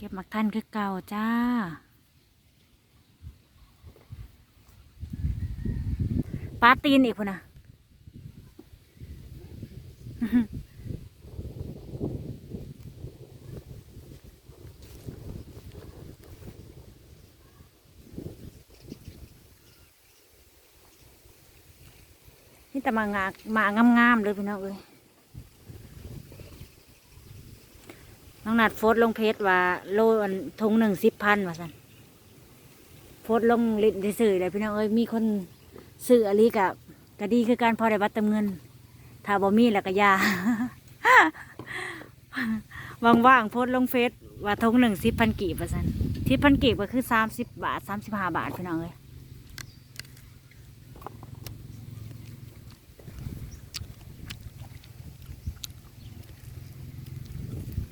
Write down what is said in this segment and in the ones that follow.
เก็บหมักท่านคือเก่าจ้า ปลาตีนอีกพุ่นนะนี่แต่มางามางามๆเลยพี่น้องเอ้ย นัดโฟดลงเพจว่าโลอันทงหนึ่งสิบพันว่าสันโฟดลงลินได้สื่อเลยพี่น้องเอ้ยมีคนซื้ออะไรกับก็ดีคือการพอได้บัตรเติมเงิน ถ้าบ่มีแล้วก็ยาว่างๆโพสลงเฟซว่าทงหนึ่งสิบพันกีบว่าสันสิบพันกีบก็คือสามสิบบาทสามสิบห้าบาทพี่น้องเอ้ย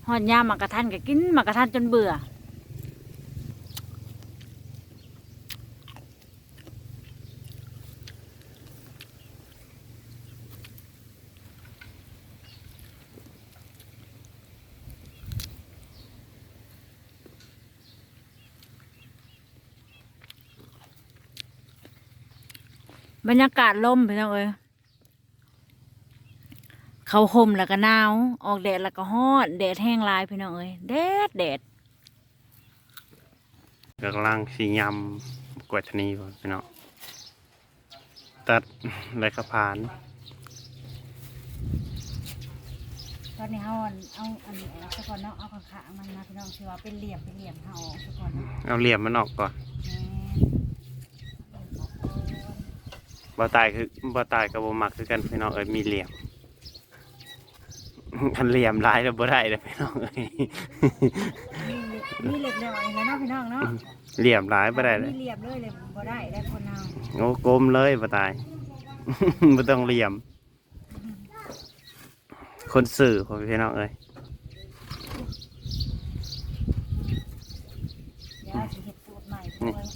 หอดยามหมากกระทันก็กินหมากกระทันจนเบื่อ บรรยากาศลมพี่น้องเอ้ย เขาห่มแล้วก็หนาว ออกแดดแล้วก็ฮ้อนแดดแห้งหลายพี่น้องเอ้ยแดดแดดกำลังสียำกวดชะนีบ่พี่น้องตัดไรกระพาน ตอนนี้เฮาอันเอาอันนี้ออกซะก่อนเนาะเอาข้างๆมันมาพี่น้องคือว่าเป็นเหลี่ยมเป็นเหลี่ยมเฮาออกซะก่อนเนาะเอาเหลี่ยมมันออกก่อนแม่บ่ตายคือบ่ตายกับบ่มักคือกันพี่น้องเอ้ยมีเหลี่ยม คันเหลี่ยมหลายแล้วบ่ได้เลยพี่น้องเอ้ยมีเหล็กน้อยแล้วเนาะพี่น้องเนาะเหลี่ยมหลายบ่ได้เลยมีเหลี่ยมเลยเลยบ่ได้ได้คนเฮาโอ้กลมเลยบ่ตายบ่ต้องเหลี่ยม คนสื่อพอพี่น้องเอ้ยเดี๋ยวสิเฮ็ดสูตรใหม่พี่น้องเอ้ย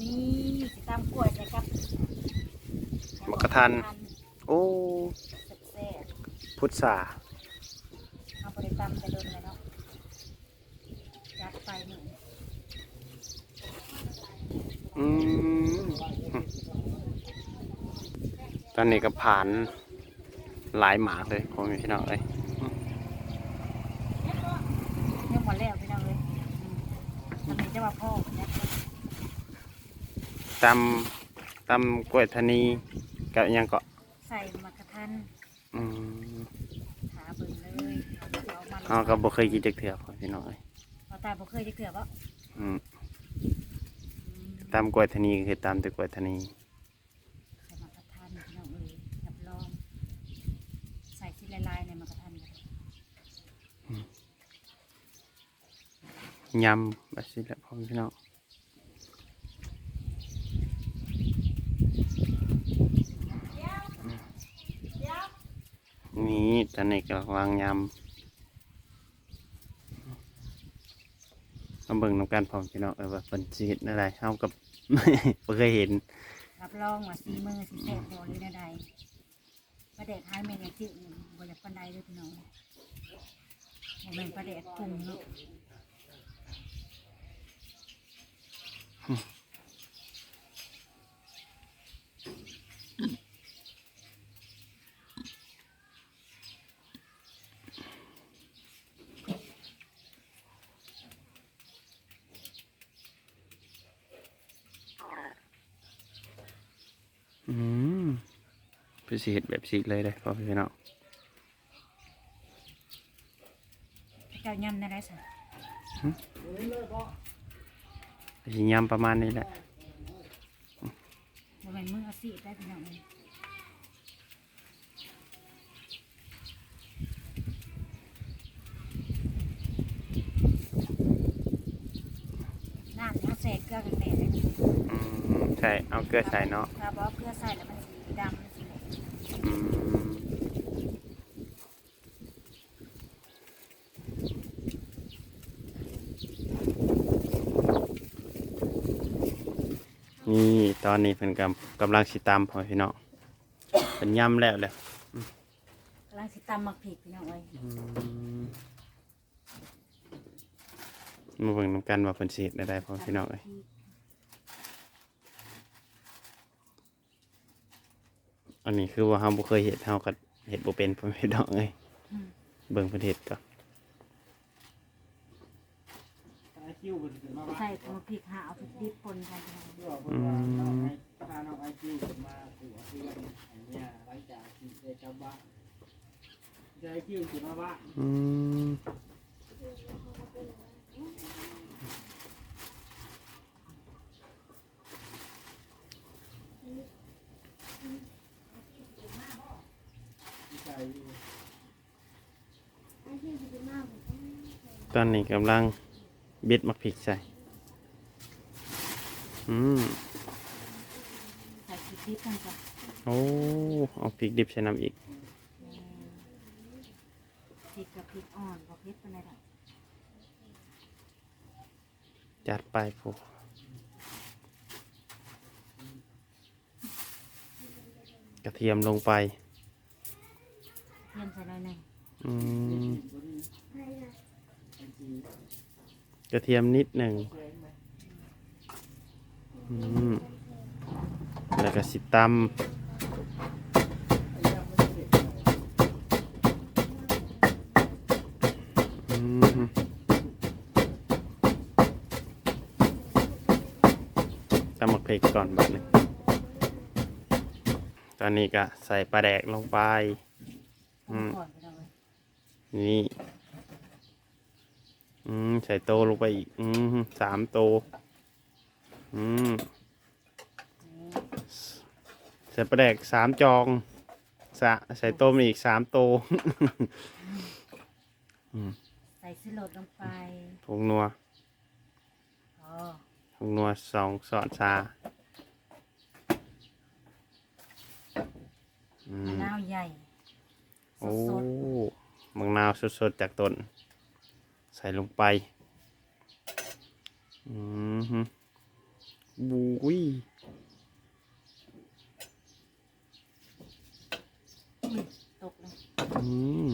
นี่สิตำกล้วยใส่กับหมักกะทัน โอ้แซ่บพุทธาๆเอาบ่ได้ ตำแต่โดนเลยเนาะจัดไปหนึ่งอืมตอนนี้ก็ผ่านหลายหมากเลยผมพี่น้องเอ้ยยังบ่แล้วพี่น้องเอ้ยอืมทำไมจะว่าพ่อเนี่ยตำตำกล้วยธนีกับอิหยังก็ใส่มะกะทัน อืม ขาเบิ่งเลย เอามันเขาก็บ่เคยกินจักเถื่อพ่อพี่น้องเอ้ยเราตายบ่เคยจะเกือบว่าอืมตำกล้วยธนีก็คือตำแต่กล้วยธนีใส่มะกะทันพี่น้องเอ้ยรับรอง ใส่ที่ลายๆในมะกะทันกันยำแบบนี้แหละพ่อพี่น้องนี่ตอนนี้ก็วางยำ มาเบิ่งน้ำกันพร้อมพี่น้องเออว่าเป็นสิเฮ็ดอะไรเฮากับ บ่เคยเห็นรับรองว่าสีมือสีแซ่บบ่หรือใดๆประเด็กหายเมนอย่างที่อื่นบ่อยากปานใดด้วยพี่น้องโมเม่นประเด็กปรุงเนาะ อืมเป็นสิเฮ็ดแบบสิเลยเลยพ่อพี่น้องเจ้ายำได้ไรสิสิยำประมาณนี้แหละบ่แม่นมืออาชีพได้พี่น้องเอ้ยน้ำเนี่ยใส่เกลือกันแน่เลย อืมใช่เอาเกลือใส่เนาะถ้าบอกเกลือใส่แล้วมันสีดำมันสีอืมนี่ตอนนี้เป็นกำกำลังสิตามพ่อพี่น้องเป็นยำแล้วแหละกำลังสิตำหมักผิดพี่น้องเอ้ยอืมมาเบิ่งนำกันว่าเพิ่นสิเฮ็ดได้ได้พ่อพี่น้องเอ้ย อันนี้คือว่าเฮาบ่เคยเฮ็ดเฮาก็เฮ็ดบ่เป็นพ่อพี่น้องเอ้ยอืมเบิ่งเพิ่นเฮ็ดก่อนไอ้คิวมันขึ้นมาว่าใส่ตัวพริกหาเอาพริกดิบปนกันพี่น้องเพื่อเพื่อว่าน้องไอ้พาน้องไอ้คิวขึ้นมาหัวเพื่อนไอ้เนี่ยหลังจากที่ได้กลับบ้านจะไอ้คิวขึ้นมาบ้าน อืม ที่ใจอยู่ ตอนนี้กำลังเบ็ดมักพริกใส่ อืมใส่พริกดิบกันก่อนโอ้ เอาพริกดิบใส่น้ำอีกพริกกับพริกอ่อนบ่เผ็ดปานใดดอกจัดไปผู้กระเทียมลงไปเทียมใส่หน่อยหนึงอืมบริไอ้จี กระเทียมนิดหนึ่งแล้วก็สิตำตำมักพริกก่อนบัดหนึงตอนนี้ก็ใส่ปลาแดกลงไป อืมนี่ องเอ้ยนี่อืมใส่โตลงไปอีก อืมสามโต อืมใส่ปลาแดกสามจองสะใส่โตมาอีกสามโต อืมใส่ซิโรดลงไปผงนัวอ๋อผงนัวสองสอนชาอืมะมนาวใหญ่โอ้สดมังนาวสดๆจากต้น ใส่ลงไป อืมฮึบุ้ยๆอุ้ยตกเลยอืม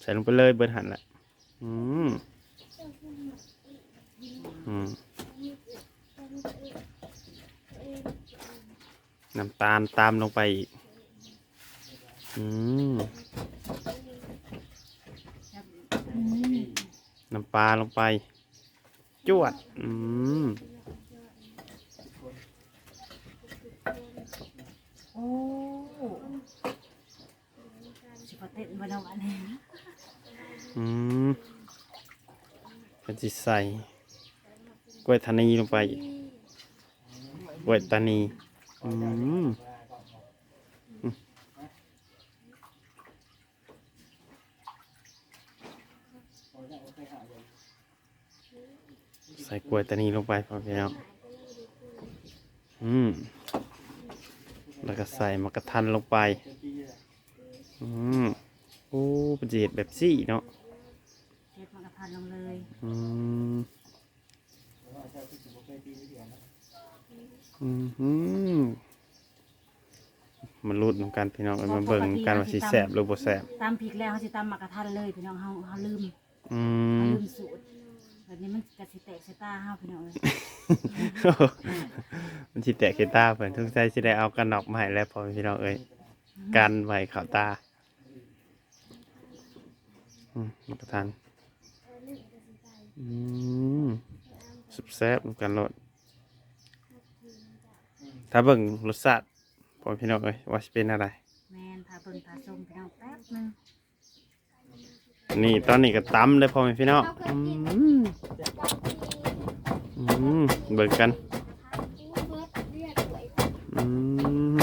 ใส่ลงไปเลยเบิร์หันละอืมอืมน้ำตาลตามลงไปอีก อืม อืม น้ำปลาลงไป จวด อืมโอ้สิบ่เต้นบ่น้องอันนี้อืมก็จะใส่กล้วยทานีลงไปอีกกล้วยตานี อืม ใส่กล้วยตานีลงไปพอพี่น้องอืมแล้วก็ใส่มะกระทันลงไป อืมโอ้เป็นจะเห็ดแบบซี่เนาะเทปมันกระพันลงเลยอืมอืมอืมมันรูดนำกันพี่น้องเอามาเบิ่งนำกันว่าสิแสบหรือบ่แสบตำพริกแล้วเขาสิตำหมักกระทันเลยพี่น้องเฮาเฮาลืมอืเฮามลืมสูตร แบบนี้มันกะสิแตกใส่ตาเฮาพี่น้องเอ้ยมันสิแตกขี้ตาเพิ่นทุกใจสิได้เอากันนอกมาให้แล้วพอพี่น้องเอ้ยกันไว้เข้าตาอืมมันกระทันอืมสุบแซ่บนำกันรสถ้าเบิ่งรสชาติพอพี่น้องเอ้ยว่าสิเป็นอะไร แม่นพาเบิ่งพาชมพี่น้องแป๊บหนึง นี่ตอนนี้ก็ตำเลยพ่อแม่พี่น้องอืมอืมเบิกกันอืม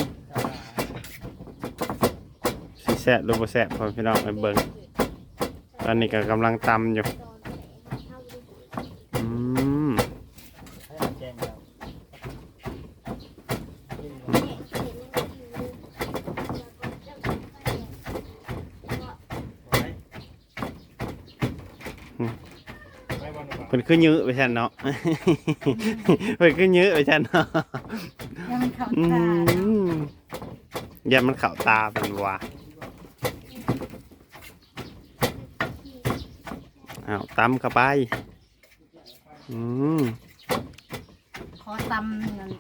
สีแสบหรือบ่แสบพ่อแม่พี่น้องไปเบิกตอนนี้ก็กำลังตำอยู่อืม เพิ่นคือยื้อไปฉันเนาะเพิ่นคือยื้อไปฉันเนาะยังมันเข้าอืตาเนาะมอย่ามันเข่าตาเป็นว่าอ้าวตำเข้าไป อืมขอตำนั่น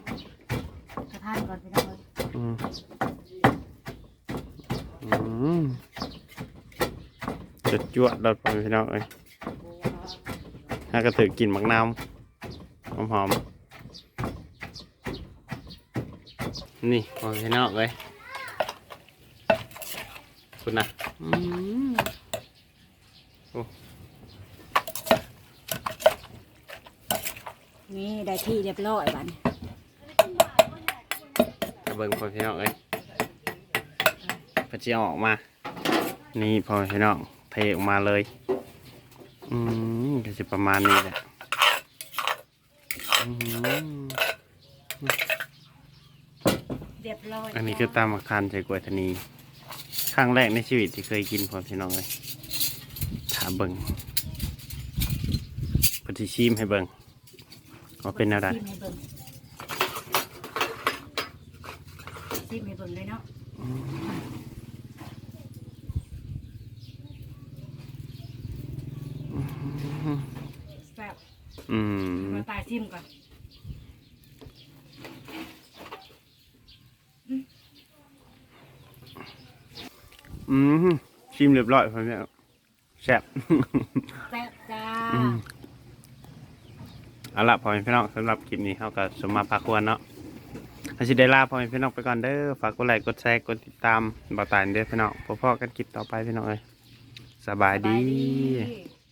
กระทานก่อนพี่น้องเอ้ยอืมอืมจุดจวดรถไปพี่น้องเอ้ย ถ้ากระถือกินมักน้ำหอมหอมๆนี่พอพี่น้องเลยคุณนะอืมนี่ได้ที่เรียบร้อยบัดนี้กระเบิงพอพี่น้องเอ้ยพอจะออกมา นี่พอพี่น้องเทออกมาเลย อืมก็จะประมาณนี้แหละอืมเรียบร้อยอันนี้คือตามอาคารใจกวยธนีครั้งแรกในชีวิตที่เคยกินพอพี่น้องเลยถามเบิงปฏิชิมให้เบิงว่าเป็นอะไรซิมให้เบิ่งซิมให้เบิ่งเลยเนาะ แซ่บอืมมาตายซิมก่อนอืมชิมเรียบร้อยพอพี่น้องแซ่บแซ่บจ้าอืมเอาละพ่อแม่พี่น้องสำหรับคลิปนี้เขาก็สมมาพาควรเนาะอาชิได้ลาพ่อแม่พี่น้องไปก่อนเด้อฝากกดไลค์กดแชร์กดติดตามบ่าวตายเด้อพี่น้องพบกันคลิปต่อไปพี่น้องเอ้ยสบายดีสบายดี